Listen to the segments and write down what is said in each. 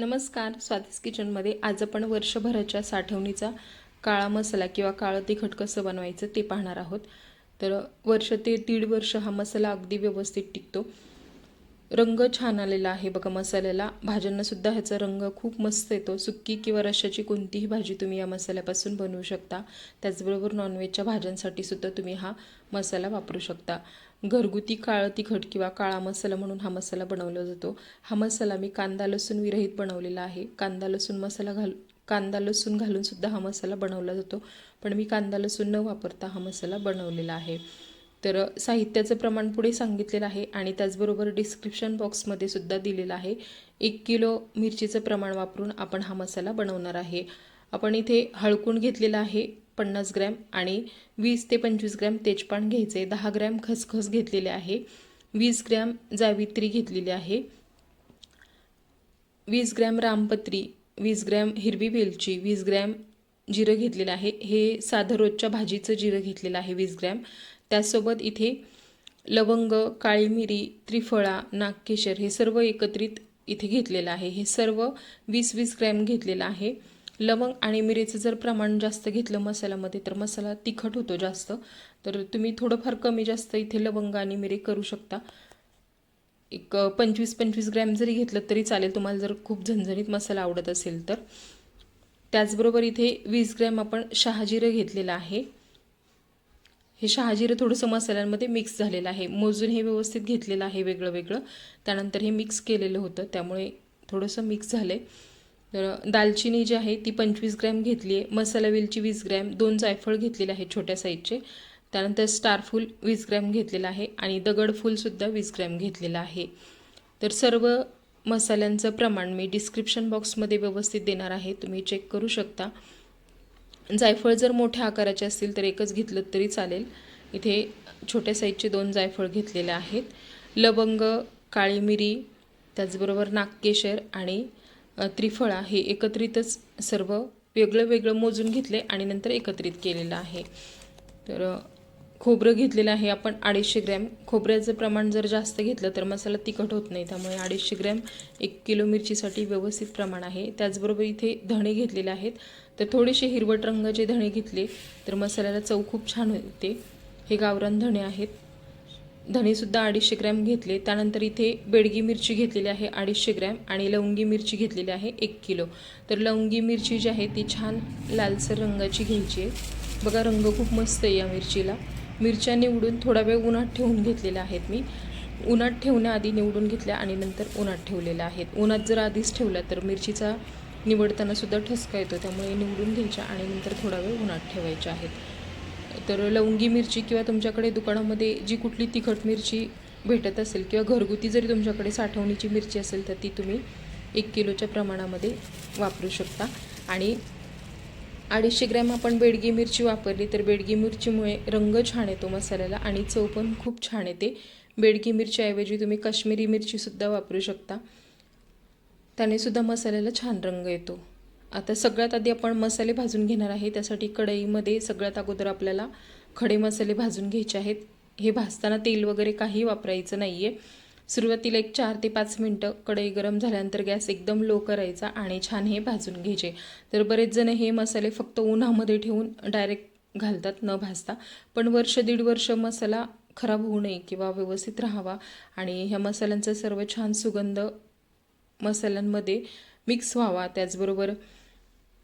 नमस्कार स्वादिस किचनमध्ये आज आपण वर्षभराच्या साठवणीचा काळा मसाला किंवा काळं तिखट कसं बनवायचं ते पाहणार आहोत. तर वर्ष ते दीड वर्ष हा मसाला अगदी व्यवस्थित टिकतो. रंग छान आलेला आहे. बघा मसाल्याला भाज्यांनासुद्धा ह्याचा रंग खूप मस्त येतो. सुक्की किंवा रश्याची कोणतीही भाजी तुम्ही या मसाल्यापासून बनवू शकता. त्याचबरोबर नॉनव्हेजच्या भाज्यांसाठी सुद्धा तुम्ही हा मसाला वापरू शकता. घरगुती काळं तिखट किंवा काळा मसाला म्हणून हा मसाला बनवला जातो. हा मसाला मी कांदा लसूण विरहित बनवलेला आहे. कांदा लसूण मसाला घाल कांदा लसूण घालूनसुद्धा हा मसाला बनवला जातो. पण मी कांदा लसूण न वापरता हा मसाला बनवलेला आहे. तर साहित्याचं प्रमाण पुढे सांगितलेलं आहे आणि त्याचबरोबर डिस्क्रिप्शन बॉक्समध्ये सुद्धा दिलेलं आहे. एक किलो मिरचीचं प्रमाण वापरून आपण हा मसाला बनवणार आहे. आपण इथे हळकून घेतलेला आहे पन्नास ग्रॅम आणि वीस ते पंचवीस ग्रॅम तेजपान घ्यायचे दहा ग्रॅम खसखस घेतलेले आहे. वीस ग्रॅम जावित्री घेतलेली आहे. वीस ग्रॅम रामपत्री वीस ग्रॅम हिरवी वेलची वीस ग्रॅम जिरं घेतलेलं आहे. हे साधं रोजच्या भाजीचं जिरं घेतलेलं आहे वीस ग्रॅम. त्यासोबत इथे लवंग काळी मिरी त्रिफळा नागकेशर हे सर्व एकत्रित इथे घेतलेलं आहे. हे सर्व वीस वीस ग्रॅम घेतलेलं आहे. लवंग आणि मिरीचं जर प्रमाण जास्त घेतलं मसाल्यामध्ये तर मसाला तिखट होतो जास्त. तर तुम्ही थोडंफार कमी जास्त इथे लवंग आणि मिरी करू शकता. एक पंचवीस पंचवीस ग्रॅम जरी घेतलं तरी चालेल. तुम्हाला जर खूप झणझणीत मसाला आवडत असेल तर. त्याचबरोबर इथे वीस ग्रॅम आपण शहाजिरं घेतलेलं आहे. हे शहाजिरं थोडंसं मसाल्यांमध्ये मिक्स झालेलं आहे. मोजून हे व्यवस्थित घेतलेलं आहे वेगळं वेगळं. त्यानंतर हे मिक्स केलेलं होतं. त्यामुळे थोडंसं मिक्स झालं आहे तर दालचिनी जी आहे ती पंचवीस ग्रॅम घेतली आहे. मसाला वेलची वीस ग्रॅम दोन जायफळ घेतलेले आहे छोट्या साईजचे. त्यानंतर स्टारफूल वीस ग्रॅम घेतलेलं आहे आणि दगडफूलसुद्धा वीस ग्रॅम घेतलेलं आहे. तर सर्व मसाल्यांचं प्रमाण मी डिस्क्रिप्शन बॉक्समध्ये व्यवस्थित देणार आहे. तुम्ही चेक करू शकता. जायफळ जर मोठ्या आकाराचे असतील तर एकच घेतलं तरी चालेल. इथे छोट्या साईजचे दोन जायफळ घेतलेले आहेत. लवंग काळी मिरी त्याचबरोबर नागकेशर आणि त्रिफळा हे एकत्रितच सर्व वेगळं वेगळं मोजून घेतले आणि नंतर एकत्रित केलेलं आहे. तर खोबरं घेतलेलं आहे आपण अडीचशे ग्रॅम. खोबऱ्याचं प्रमाण जर जास्त घेतलं तर मसाला तिखट होत नाही. त्यामुळे अडीचशे ग्रॅम एक किलो मिरचीसाठी व्यवस्थित प्रमाण आहे. त्याचबरोबर इथे धणे घेतलेले आहेत. तर थोडेसे हिरवट रंगाचे धणे घेतले तर मसाल्याला चव खूप छान होते. हे गावरान धणे आहेत. धणेसुद्धा अडीचशे ग्रॅम घेतले. त्यानंतर इथे बेडगी मिरची घेतलेली आहे अडीचशे ग्रॅम. आणि लवंगी मिरची घेतलेली आहे एक किलो. तर लवंगी मिरची जी आहे ती छान लालसर रंगाची घ्यायची आहे. बघा रंग खूप मस्त आहे या मिरचीला. मिरच्या निवडून थोडा वेळ उन्हात ठेवून घेतलेल्या आहेत मी. उन्हात ठेवण्याआधी निवडून घेतल्या आणि नंतर उन्हात ठेवलेल्या आहेत. उन्हात जर आधीच ठेवल्या तर मिरचीचा निवडताना सुद्धा ठसका येतो त्यामुळे निवडून घ्यायच्या आणि नंतर थोडा वेळ उन्हात ठेवायच्या आहेत. तर लवंगी मिरची किंवा तुमच्याकडे दुकानामध्ये जी कुठली तिखट मिरची भेटत असेल किंवा घरगुती जरी तुमच्याकडे साठवणीची मिरची असेल तर ती तुम्ही एक किलोच्या प्रमाणामध्ये वापरू शकता. आणि अडीचशे ग्रॅम आपण बेडगी मिरची वापरली तर बेडगी मिरचीमुळे रंग छान येतो मसाल्याला आणि चव पण खूप छान येते. बेडगी मिरचीऐवजी तुम्ही काश्मीरी मिरचीसुद्धा वापरू शकता. त्यानेसुद्धा मसाल्याला छान रंग येतो. आता सगळ्यात आधी आपण मसाले भाजून घेणार आहे. त्यासाठी कढईमध्ये सगळ्यात अगोदर आपल्याला खडे मसाले भाजून घ्यायचे आहेत. हे भाजताना तेल वगैरे काही वापरायचं नाही आहे सुरुवातीला एक चार ते पाच मिनटं कढई गरम झाल्यानंतर गॅस एकदम लो करायचा आणि छान हे भाजून घ्यायचे. तर बरेच जण हे मसाले फक्त उन्हामध्ये ठेवून डायरेक्ट घालतात न भाजता. पण वर्ष दीड वर्ष मसाला खराब होऊ नये किंवा व्यवस्थित राहावा आणि ह्या मसाल्यांचा सर्व छान सुगंध मसाल्यांमध्ये मिक्स व्हावा. त्याचबरोबर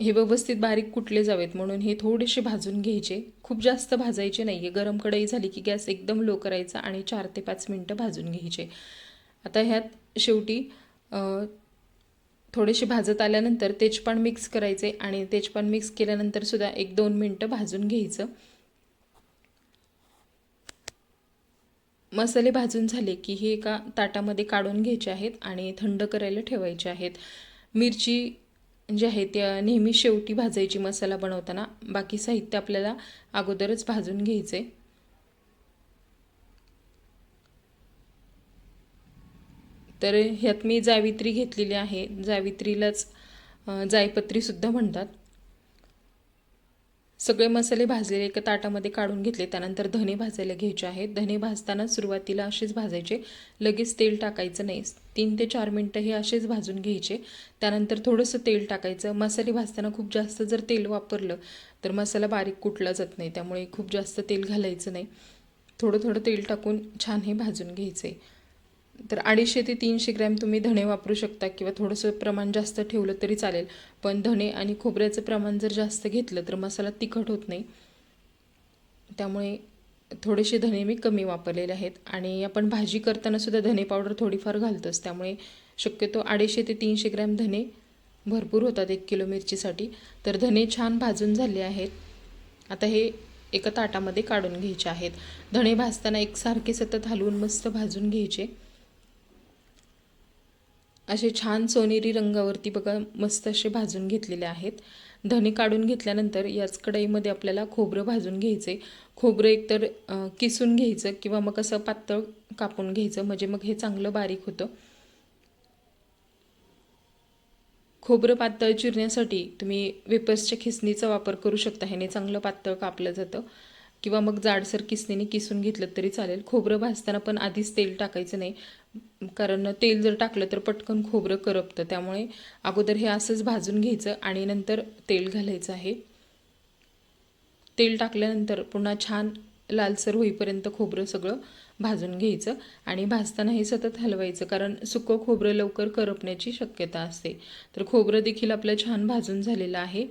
हे व्यवस्थित बारीक कुटले जावेत म्हणून हे थोडेसे भाजून घ्यायचे. खूप जास्त भाजायचे नाही आहे गरम कढई झाली की गॅस एकदम लो करायचा आणि चार ते पाच मिनटं भाजून घ्यायचे. आता ह्यात शेवटी थोडेसे भाजत आल्यानंतर तेजपान मिक्स करायचे आणि तेजपान मिक्स केल्यानंतर सुद्धा एक दोन मिनटं भाजून घ्यायचं. मसाले भाजून झाले की हे एका ताटामध्ये काढून घ्यायचे आहेत आणि थंड करायला ठेवायचे आहेत. मिरची जे आहे त्या नेहमी शेवटी भाजायची मसाला बनवताना बाकी साहित्य आपल्याला अगोदरच भाजून घ्यायचे. तर ह्यात मी जावित्री घेतलेली आहे. जावित्रीलाच जायपत्रीसुद्धा म्हणतात. सगळे मसाले भाजलेले एका ताटामध्ये काढून घेतले. त्यानंतर धने भाजायला घ्यायचे आहेत. धने भाजताना सुरुवातीला असेच भाजायचे. लगेच तेल टाकायचं नाही तीन ते चार मिनटं हे असेच भाजून घ्यायचे. त्यानंतर थोडंसं तेल टाकायचं. मसाले भाजताना खूप जास्त जर तेल वापरलं तर मसाला बारीक कुटला जात नाही. त्यामुळे खूप जास्त तेल घालायचं नाही. थोडं थोडं तेल टाकून छान हे भाजून घ्यायचे. तर अडीचशे ते तीनशे ग्रॅम तुम्ही धणे वापरू शकता किंवा थोडंसं प्रमाण जास्त ठेवलं तरी चालेल. पण धणे आणि खोबऱ्याचं प्रमाण जर जास्त घेतलं तर मसाला तिखट होत नाही. त्यामुळे थोडेसे धणे मी कमी वापरलेले आहेत आणि आपण भाजी करताना सुद्धा धणे पावडर थोडीफार घालतोच त्यामुळे शक्यतो अडीचशे ते तीनशे ग्रॅम धणे भरपूर होतात एक किलो मिरचीसाठी. तर धणे छान भाजून झाले आहेत. आता हे एका ताटामध्ये काढून घ्यायचे आहेत. धणे भाजताना एकसारखे सतत हलवून मस्त भाजून घ्यायचे. असे छान सोनेरी रंगावरती बघा मस्त असे भाजून घेतलेले आहेत. धणे काढून घेतल्यानंतर याच कढईमध्ये आपल्याला खोबरं भाजून घ्यायचे. खोबरं एकतर किसून घ्यायचं किंवा मग असं पातळ कापून घ्यायचं. म्हणजे मग हे चांगलं बारीक होतं. खोबरं पातळ चिरण्यासाठी तुम्ही वेपर्सच्या खिसणीचा वापर करू शकता. ह्याने चांगलं पातळ कापलं जातं. किंवा मग जाडसर किसणीने किसून घेतलं तरी चालेल. खोबरं भाजताना पण आधीच तेल टाकायचं नाही. कारण तेल जर टाकलं तर पटकन खोबरं करपतं. त्यामुळे अगोदर हे असंच भाजून घ्यायचं आणि नंतर तेल घालायचं आहे. तेल टाकल्यानंतर पुन्हा छान लालसर होईपर्यंत खोबरं सगळं भाजून घ्यायचं आणि भाजताना हे सतत हलवायचं. कारण सुकं खोबरं लवकर करपण्याची शक्यता असते. तर खोबरं देखील आपलं छान भाजून झालेलं आहे.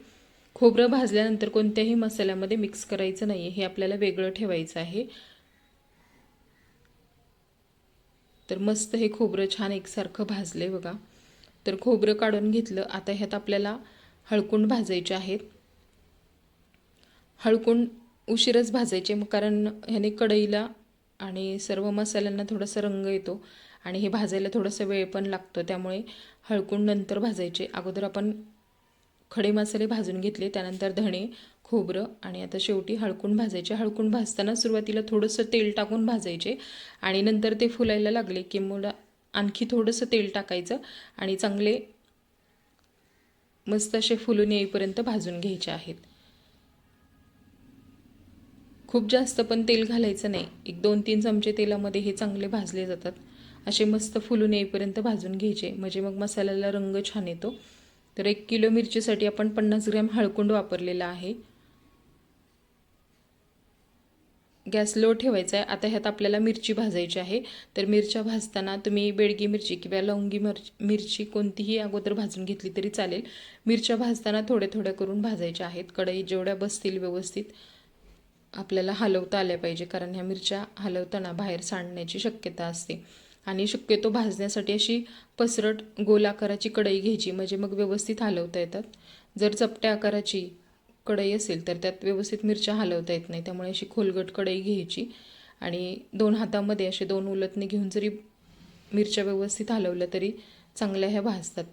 खोबरं भाजल्यानंतर कोणत्याही मसाल्यामध्ये मिक्स करायचं नाही हे आपल्याला वेगळं ठेवायचं आहे. तर मस्त हे खोबरं छान एकसारखं भाजले बघा. तर खोबरं काढून घेतलं. आता ह्यात आपल्याला हळकुंड भाजायचे आहेत. हळकुंड उशीरच भाजायचे मग कारण ह्याने कढईला आणि सर्व मसाल्यांना थोडासा रंग येतो आणि हे भाजायला थोडासा वेळ पण लागतो. त्यामुळे हळकुंड नंतर भाजायचे. अगोदर आपण खडे मसाले भाजून घेतले त्यानंतर धणे खोबरं आणि आता शेवटी हळकून भाजायचे. हळकून भाजताना सुरुवातीला थोडंसं तेल टाकून भाजायचे आणि नंतर ते फुलायला लागले की मग आणखी थोडंसं तेल टाकायचं आणि चांगले मस्त असे फुलून येईपर्यंत भाजून घ्यायचे आहेत. खूप जास्त पण तेल घालायचं नाही. एक दोन तीन चमचे तेलामध्ये हे चांगले भाजले जातात. असे मस्त फुलून येईपर्यंत भाजून घ्यायचे. म्हणजे मग मसाल्याला रंग छान येतो. तर एक किलो मिरचीसाठी आपण पन्नास ग्रॅम हळकुंड वापरलेला आहे. गॅस लो ठेवायचा आहे. आता ह्यात आपल्याला मिरची भाजायची आहे. तर मिरच्या भाजताना तुम्ही बेडगी मिरची किंवा लवंगी मिरची मिरची कोणतीही अगोदर भाजून घेतली तरी चालेल. मिरच्या भाजताना थोड्या थोड्या करून भाजायच्या आहेत. कढई जेवढ्या बसतील व्यवस्थित आपल्याला हलवता आल्या पाहिजे. कारण ह्या मिरच्या हलवताना बाहेर सांडण्याची शक्यता असते. आणि शक्यतो भाजण्यासाठी अशी पसरट गोल आकाराची कढई घ्यायची म्हणजे मग व्यवस्थित हलवता येतात. जर चपट्या आकाराची कढई असेल तर त्यात व्यवस्थित मिरच्या हलवता येत नाही त्यामुळे अशी खोलगट कढई घ्यायची. आणि दोन हातामध्ये असे दोन उलटणे घेऊन जरी मिरच्या व्यवस्थित हलवल्या तरी चांगल्या ह्या भाजतात.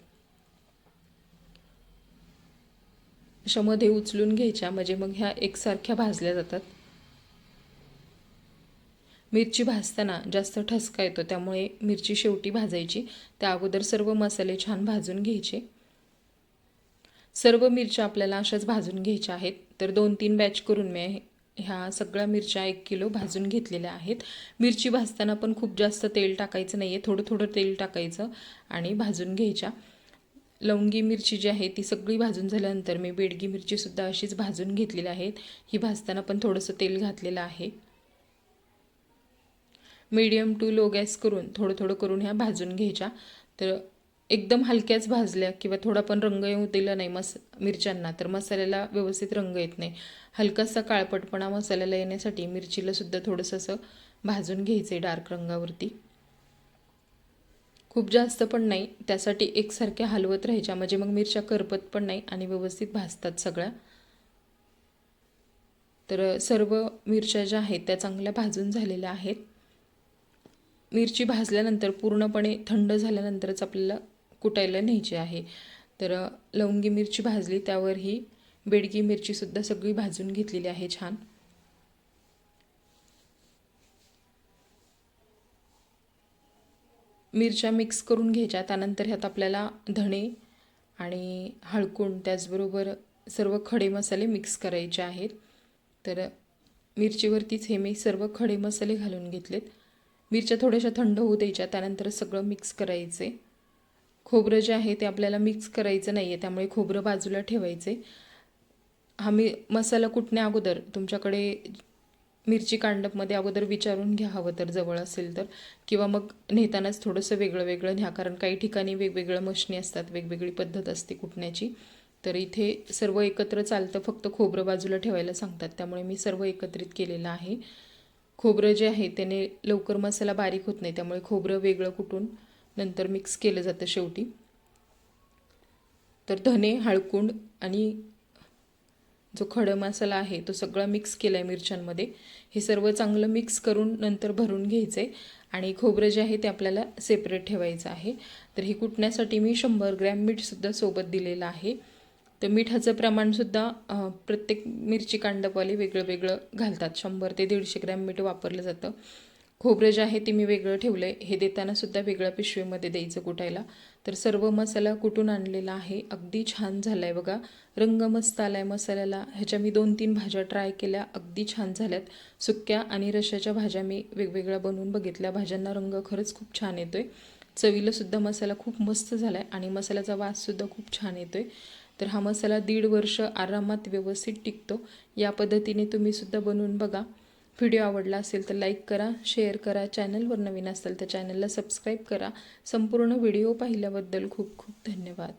अशा मध्ये उचलून घ्यायच्या म्हणजे मग ह्या एकसारख्या भाजल्या जातात. मिरची भाजताना जास्त ठसका येतो त्यामुळे मिरची शेवटी भाजायची. त्या अगोदर सर्व मसाले छान भाजून घ्यायचे. सर्व मिरच्या आपल्याला अशाच भाजून घ्यायच्या आहेत. तर दोन तीन बॅच करून मी ह्या सगळ्या मिरच्या एक किलो भाजून घेतलेल्या आहेत. मिरची भाजताना पण खूप जास्त तेल टाकायचं नाही आहे थोडं थोडं तेल टाकायचं आणि भाजून घ्यायच्या. लवंगी मिरची जी आहे ती सगळी भाजून झाल्यानंतर मी बेडगी मिरचीसुद्धा अशीच भाजून घेतलेली आहेत. ही भाजताना पण थोडंसं तेल घातलेलं आहे. मीडियम टू लो गॅस करून थोडं थोडं करून ह्या भाजून घ्यायच्या. तर एकदम हलक्याच भाजल्या किंवा थोडा पण रंग येऊ दिला नाही मस मिरच्यांना तर मसाल्याला व्यवस्थित रंग येत नाही. हलकासा काळपटपणा मसाल्याला येण्यासाठी मिरचीला सुद्धा थोडंसं असं भाजून घ्यायचं आहे डार्क रंगावरती. खूप जास्त पण नाही त्यासाठी एकसारख्या हलवत राहायच्या. म्हणजे मग मिरच्या करपत पण नाही आणि व्यवस्थित भाजतात सगळ्या. तर सर्व मिरच्या ज्या आहेत त्या चांगल्या भाजून झालेल्या आहेत. मिरची भाजल्यानंतर पूर्णपणे थंड झाल्यानंतरच आपल्याला कुटायला न्यायची आहे. तर लवंगी मिरची भाजली त्यावर ही बेडगी मिरचीसुद्धा सगळी भाजून घेतलेली आहे छान. मिरच्या मिक्स करून घ्यायच्या त्यानंतर ह्यात आपल्याला धणे आणि हळकुंड त्याचबरोबर सर्व खडे मसाले मिक्स करायचे आहेत. तर मिरचीवरतीच हे मी सर्व खडे मसाले घालून घेतलेत. मिरच्या थोड्याशा थंड होऊ द्यायच्या त्यानंतर सगळं मिक्स करायचे. खोबरं जे आहे ते आपल्याला मिक्स करायचं नाही आहे त्यामुळे खोबरं बाजूला ठेवायचे. हा मी मसाला कुटण्या अगोदर तुमच्याकडे मिरची कांडपमध्ये अगोदर विचारून घ्या हवं तर जवळ असेल तर. किंवा मग नेतानाच थोडंसं वेगळं वेगळं घ्या कारण काही ठिकाणी वेगवेगळ्या मशनी असतात वेगवेगळी पद्धत असते कुटण्याची तर इथे सर्व एकत्र चालतं फक्त खोबरं बाजूला ठेवायला सांगतात त्यामुळे मी सर्व एकत्रित केलेलं आहे. खोबरं जे आहे त्याने लवकर मसाला बारीक होत नाही त्यामुळे खोबरं वेगळं कुटून नंतर मिक्स केलं जातं शेवटी. तर धने हळकुंड आणि जो खडं मसाला आहे तो सगळा मिक्स केला आहे मिरच्यांमध्ये. हे सर्व चांगलं मिक्स करून नंतर भरून घ्यायचं आहे आणि खोबरं जे आहे ते आपल्याला सेपरेट ठेवायचं आहे. तर हे कुटण्यासाठी मी शंभर ग्रॅम मीठसुद्धा सोबत दिलेलं आहे. तर मिठाचं प्रमाणसुद्धा प्रत्येक मिरची कांडपवाले वेगळं वेगळं घालतात. शंभर ते दीडशे ग्रॅम मीठ वापरलं जातं. खोबरं जे आहे ते मी वेगळं ठेवलं आहे हे देतानासुद्धा वेगळ्या पिशवीमध्ये द्यायचं कुटायला तर सर्व मसाला कुटून आणलेला आहे अगदी छान झाला आहे बघा. रंग मस्त आला आहे मसाल्याला. ह्याच्या मी दोन तीन भाज्या ट्राय केल्या अगदी छान झाल्यात. सुक्या आणि रशाच्या भाज्या मी वेगवेगळ्या बनवून बघितल्या. भाज्यांना रंग खरंच खूप छान येतो आहे चवीलासुद्धा मसाला खूप मस्त झाला आहे आणि मसाल्याचा वाससुद्धा खूप छान येतो आहे तर हा मसाला दीड वर्ष आरामात व्यवस्थित टिकतो. या पद्धतीने तुम्हीसुद्धा बनवून बघा. व्हिडिओ आवडला असेल तर लाईक करा शेअर करा. चॅनलवर नवीन असेल तर चॅनलला सबस्क्राईब करा. संपूर्ण व्हिडिओ पाहिल्याबद्दल खूप खूप धन्यवाद.